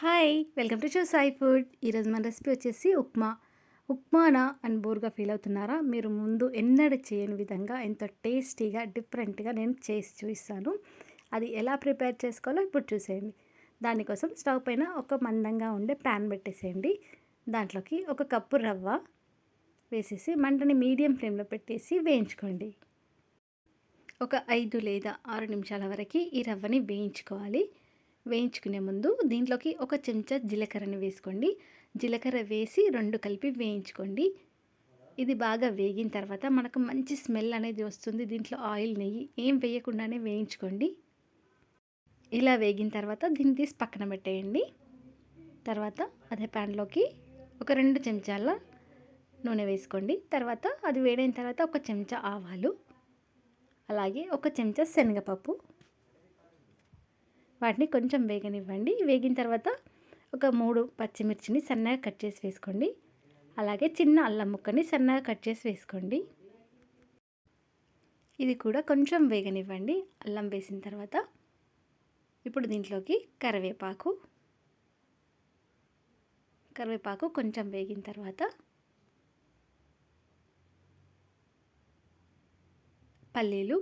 Hi welcome to show Sai food ఈరోజు మన recipe వచ్చేసి ఉప్మా. ఉప్మానా అని బోర్గా ఫీల్ అవుతున్నారా? మీరు ముందు ఎన్నడూ చేయని విధంగా ఎంతో టేస్టీగా డిఫరెంట్గా నేను చేసి చూపిస్తాను. అది ఎలా ప్రిపేర్ చేసుకోవాలో ఇప్పుడు చూసేయండి. దానికోసం స్టవ్ పైన ఒక మందంగా ఉండే ప్యాన్ పెట్టేసేయండి. దాంట్లోకి ఒక కప్పు రవ్వ వేసేసి మంటని మీడియం ఫ్లేమ్లో పెట్టేసి వేయించుకోండి. ఒక ఐదు లేదా ఆరు నిమిషాల వరకు ఈ రవ్వని వేయించుకోవాలి. వేయించుకునే ముందు దీంట్లోకి ఒక చెంచా జీలకర్రని వేసుకోండి. జీలకర్ర వేసి రెండు కలిపి వేయించుకోండి. ఇది బాగా వేగిన తర్వాత మనకు మంచి స్మెల్ అనేది వస్తుంది. దీంట్లో ఆయిల్ నెయ్యి ఏం వేయకుండానే వేయించుకోండి. ఇలా వేగిన తర్వాత దీన్ని తీసి పక్కన పెట్టేయండి. తర్వాత అదే ప్యాన్లోకి ఒక రెండు చెంచాల నూనె వేసుకోండి. తర్వాత అది వేడైన తర్వాత ఒక చెంచా ఆవాలు అలాగే ఒక చెంచా శనగపప్పు. వాటిని కొంచెం వేగనివ్వండి. వేగిన తర్వాత ఒక మూడు పచ్చిమిర్చిని సన్నగా కట్ చేసి వేసుకోండి. అలాగే చిన్న అల్లం ముక్కని సన్నగా కట్ చేసి వేసుకోండి. ఇది కూడా కొంచెం వేగనివ్వండి. అల్లం వేసిన తర్వాత ఇప్పుడు దీంట్లోకి కరివేపాకు కరివేపాకు కొంచెం వేగిన తర్వాత పల్లీలు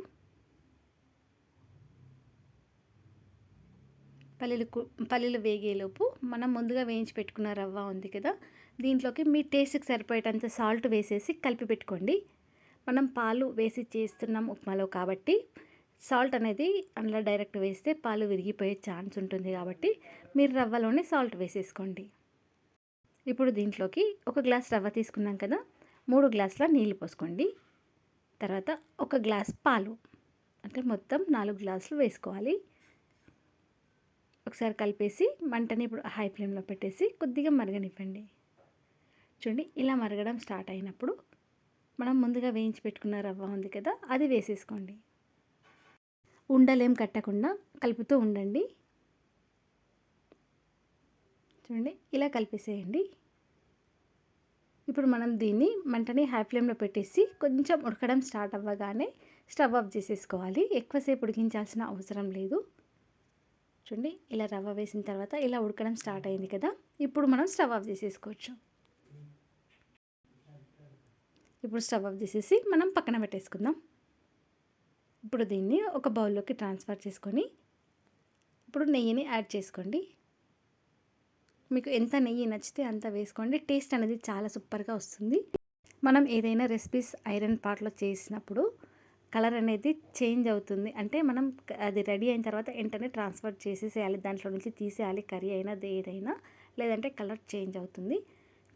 పల్లీలు పల్లీలు వేగేలోపు మనం ముందుగా వేయించి పెట్టుకున్న రవ్వ ఉంది కదా దీంట్లోకి మీ టేస్ట్కి సరిపోయేటంత సాల్ట్ వేసేసి కలిపి పెట్టుకోండి. మనం పాలు వేసి చేస్తున్నాం ఉప్మాలో కాబట్టి సాల్ట్ అనేది అందులో డైరెక్ట్ వేస్తే పాలు విరిగిపోయే ఛాన్స్ ఉంటుంది కాబట్టి మీరు రవ్వలోనే సాల్ట్ వేసేసుకోండి. ఇప్పుడు దీంట్లోకి ఒక గ్లాస్ రవ్వ తీసుకున్నాం కదా మూడు గ్లాసుల నీళ్ళు పోసుకోండి. తర్వాత ఒక గ్లాస్ పాలు అంటే మొత్తం నాలుగు గ్లాసులు వేసుకోవాలి. ఒకసారి కలిపేసి మంటని ఇప్పుడు హై ఫ్లేమ్లో పెట్టేసి కొద్దిగా మరగనివ్వండి. చూడండి ఇలా మరగడం స్టార్ట్ అయినప్పుడు మనం ముందుగా వేయించి పెట్టుకున్న రవ్వ ఉంది కదా అది వేసేసుకోండి. ఉండలేం కట్టకుండా కలుపుతూ ఉండండి. చూడండి ఇలా కలిపేసేయండి. ఇప్పుడు మనం దీన్ని మంటని హై ఫ్లేమ్లో పెట్టేసి కొంచెం ఉడకడం స్టార్ట్ అవ్వగానే స్టవ్ ఆఫ్ చేసేసుకోవాలి. ఎక్కువసేపు ఉడికించాల్సిన అవసరం లేదు. చూడండి ఇలా రవ్వ వేసిన తర్వాత ఇలా ఉడకడం స్టార్ట్ అయింది కదా. ఇప్పుడు మనం స్టవ్ ఆఫ్ చేసేసుకోవచ్చు. ఇప్పుడు స్టవ్ ఆఫ్ చేసేసి మనం పక్కన పెట్టేసుకుందాం. ఇప్పుడు దీన్ని ఒక బౌల్లోకి ట్రాన్స్ఫర్ చేసుకొని ఇప్పుడు నెయ్యిని యాడ్ చేసుకోండి. మీకు ఎంత నెయ్యి నచ్చితే అంత వేసుకోండి. టేస్ట్ అనేది చాలా సూపర్గా వస్తుంది. మనం ఏదైనా రెసిపీస్ ఐరన్ పాట్లో చేసినప్పుడు కలర్ అనేది చేంజ్ అవుతుంది. అంటే మనం అది రెడీ అయిన తర్వాత వెంటనే ట్రాన్స్ఫర్ చేసేసేయాలి. దాంట్లో నుంచి తీసేయాలి. కర్రీ అయినా ఏదైనా. లేదంటే కలర్ చేంజ్ అవుతుంది.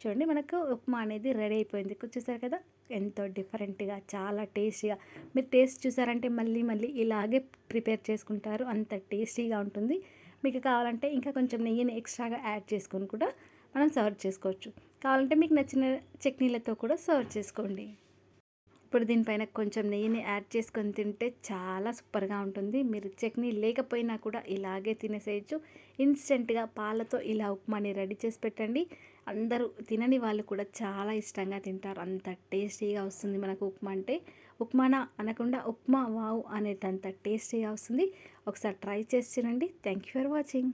చూడండి మనకు ఉప్మా అనేది రెడీ అయిపోయింది. చూసారు కదా? ఎంతో డిఫరెంట్గా చాలా టేస్టీగా. మీరు టేస్ట్ చూసారంటే మళ్ళీ మళ్ళీ ఇలాగే ప్రిపేర్ చేసుకుంటారు. అంత టేస్టీగా ఉంటుంది. మీకు కావాలంటే ఇంకా కొంచెం నెయ్యిని ఎక్స్ట్రాగా యాడ్ చేసుకొని కూడా మనం సర్వ్ చేసుకోవచ్చు. కావాలంటే మీకు నచ్చిన చట్నీలతో కూడా సర్వ్ చేసుకోండి. ఇప్పుడు దీనిపైన కొంచెం నెయ్యిని యాడ్ చేసుకొని తింటే చాలా సూపర్గా ఉంటుంది. మీరు చట్నీ లేకపోయినా కూడా ఇలాగే తినేసేయచ్చు. ఇన్స్టెంట్గా పాలతో ఇలా ఉప్మాని రెడీ చేసి పెట్టండి. అందరూ తినని వాళ్ళు కూడా చాలా ఇష్టంగా తింటారు. అంత టేస్టీగా వస్తుంది మనకు ఉప్మా అంటే. ఉప్మానా అనకుండా ఉప్మా వావ్ అనేటంత టేస్టీగా వస్తుంది. ఒకసారి ట్రై చేసి తినండి థ్యాంక్ యూ ఫర్ వాచింగ్.